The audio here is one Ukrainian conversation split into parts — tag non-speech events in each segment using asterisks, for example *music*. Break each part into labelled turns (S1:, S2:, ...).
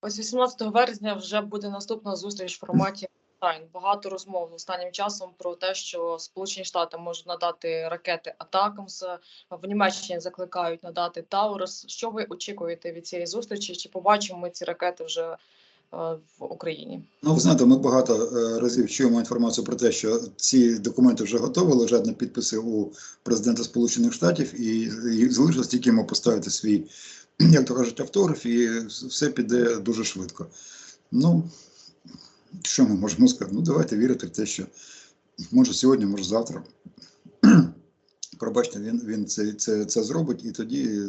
S1: Ось 18 березня вже буде наступна зустріч в форматі онлайн. Багато розмов останнім часом про те, що Сполучені Штати можуть надати ракети Атакамс. В Німеччині закликають надати Таурус. Що ви очікуєте від цієї зустрічі? Чи побачимо ми ці ракети вже е, в Україні?
S2: Ну, ви знаєте, ми багато е, разів чуємо інформацію про те, що ці документи вже готові, лежать на підписи у президента Сполучених Штатів, і залишилось тільки йому поставити свій, *clears throat* як то кажуть, автограф, і все піде дуже швидко. Ну, що ми можемо сказати? Ну, давайте вірити в те, що може сьогодні, може завтра. *clears throat* Пробачте, він, він це, це, це зробить, і тоді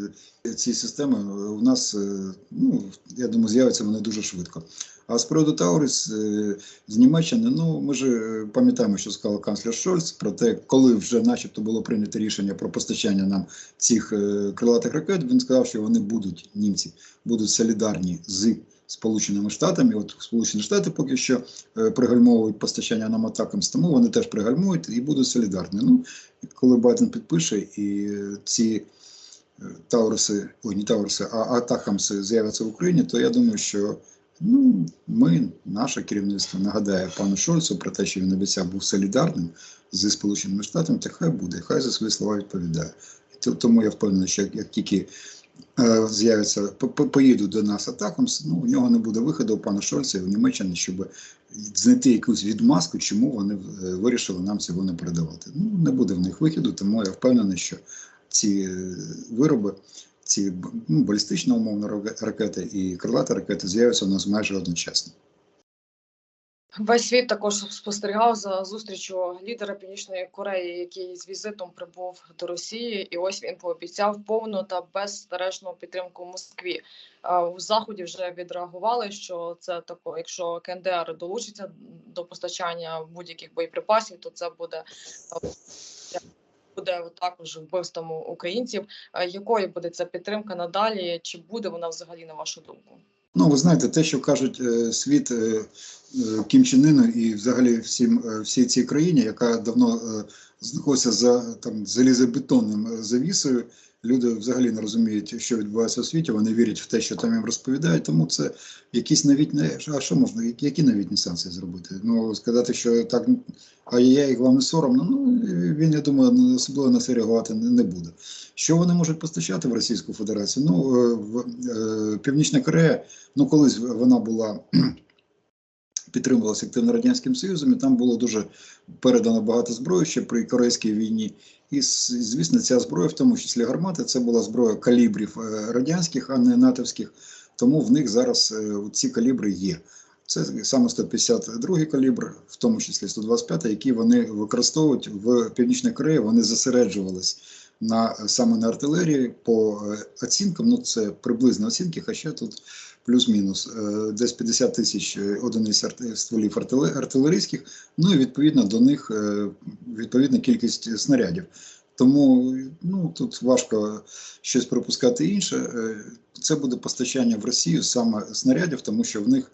S2: ці системи у нас, е, ну, я думаю, з'являться вони дуже швидко. А з приводу Таурис е, з Німеччини, ну ми ж е, пам'ятаємо, що сказав канцлер Шольц про те, коли вже, начебто, було прийнято рішення про постачання нам цих е, крилатих ракет. Він сказав, що вони будуть німці будуть солідарні з Сполученими Штатами. От Сполучені Штати поки що е, пригальмовують постачання нам атакам, тому вони теж пригальмують і будуть солідарні. Ну коли Байден підпише і е, ці е, Тауруси, ой, не Тауруси, а Атакамси з'являться в Україні, то я думаю, що ну, ми, наше керівництво, нагадає пану Шольцу про те, що він обіцяв був солідарним зі Сполученими Штатами, то хай буде, хай за свої слова відповідає. Тому я впевнений, що як, тільки е, з'явиться, по- по- поїдуть до нас атакам, ну, у нього не буде виходу у пана Шольца і в Німеччині, щоб знайти якусь відмазку, чому вони е, вирішили нам цього не передавати. Ну, не буде в них виходу, тому я впевнений, що ці е, вироби, ці ну, балістична умовно ракети і крилаті ракети з'являться у нас майже одночасно.
S1: Весь світ також спостерігав за зустрічю лідера Північної Кореї, який з візитом прибув до Росії, і ось він пообіцяв повну та беззастережну підтримку Москві. У заході вже відреагували, що це тако, якщо КНДР долучиться до постачання будь-яких боєприпасів, то це буде буде також вбивством українців. Е, Якою буде ця підтримка надалі? Чи буде вона взагалі на вашу думку?
S2: Ну, ви знаєте, те, що кажуть е, світ е, Кім Чен Ыну і взагалі всім всій цій країні, яка давно знаходиться за там залізобетонним завісою. Люди взагалі не розуміють, що відбувається у світі. Вони вірять в те, що там їм розповідають. Тому це якісь новітні. А що можна? які- новітні санкції зробити? Ну сказати, що так ай-яй, вам не соромно. Ну він я думаю, особливо на це реагувати не не буде. Що вони можуть постачати в Російську Федерацію? Ну е, в е, Північна Корея, ну колись вона була. Підтримувалася активно радянським союзом, і там було дуже передано багато зброї ще при корейській війні. І звісно, ця зброя, в тому числі гармати, це була зброя калібрів е, радянських, а не натовських. Тому в них зараз е, ці калібри є. Це саме 152 калібр, в тому числі 125, які вони використовують в Північній Кореї. Вони зосереджувались на саме на артилерії по е, оцінкам. Ну це приблизно оцінки, хоча тут плюс-мінус е, десь 50 тисяч е, одиниць стволів артиле- артилерійських. Ну і відповідно до них відповідна кількість снарядів. Тому ну тут важко щось пропускати інше. Це буде постачання в Росію саме снарядів, тому що в них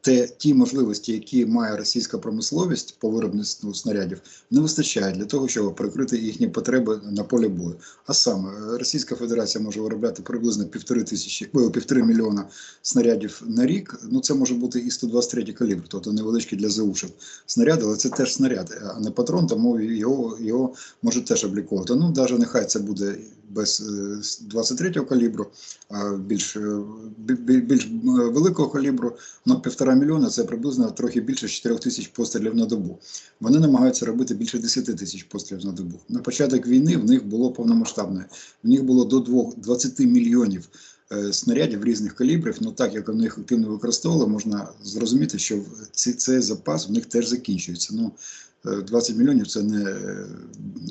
S2: те, ті можливості, які має російська промисловість по виробництву снарядів, не вистачає для того, щоб прикрити їхні потреби на полі бою. А саме е, Російська Федерація може виробляти приблизно півтори тисячі півтори мільйона снарядів на рік. Ну це може бути і 123 калібр, тобто невеличкі для заушок снаряди, але це теж снаряд, а не патрон, тому його, його можуть теж обліковувати. Ну навіть нехай це буде без е, 23-го калібру, а більш, е, бі- бі- більш е, великого калібру, ну півтора мільйона це приблизно трохи більше 4 тисяч пострілів на добу. Вони намагаються робити більше 10 тисяч пострілів на добу. На початок війни в них було повномасштабне. В них було до 2, 20 мільйонів е, снарядів різних калібрів. Ну так як вони їх активно використовували, можна зрозуміти, що ці, цей запас в них теж закінчується. Ну, е, 20 мільйонів це не,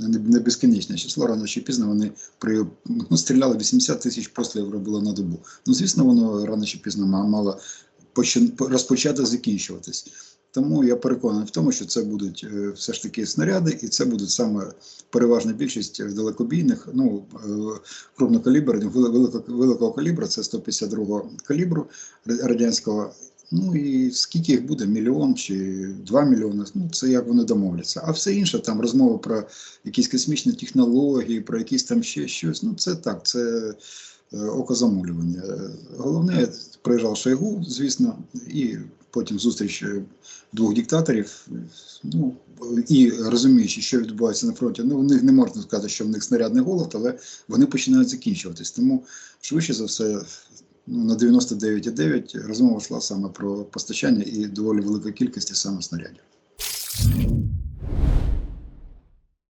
S2: не, не безкінечне число. Рано чи пізно вони при ну, стріляли 80 тисяч пострілів робили на добу. Ну, звісно, воно рано чи пізно ма- мало почин- розпочати закінчуватись. Тому я переконаний в тому, що це будуть е, все ж таки снаряди, і це будуть саме переважна більшість далекобійних, ну е, крупнокаліберних, вели- велико- великого калібру, це 152 калібру радянського. Ну і скільки їх буде, мільйон чи два мільйони, ну це як вони домовляться. А все інше, там розмови про якісь космічні технології, про якісь там ще щось. Ну це так, це е, окозамулювання. Головне, приїжджав Шойгу, звісно, і потім зустріч е, двох диктаторів. Ну і розуміючи, що відбувається на фронті, ну в них не можна сказати, що в них снарядний голод, але вони починають закінчуватись. Тому швидше за все. Ну, на 99,9 розмова йшла саме про постачання і доволі великої кількості саме снарядів.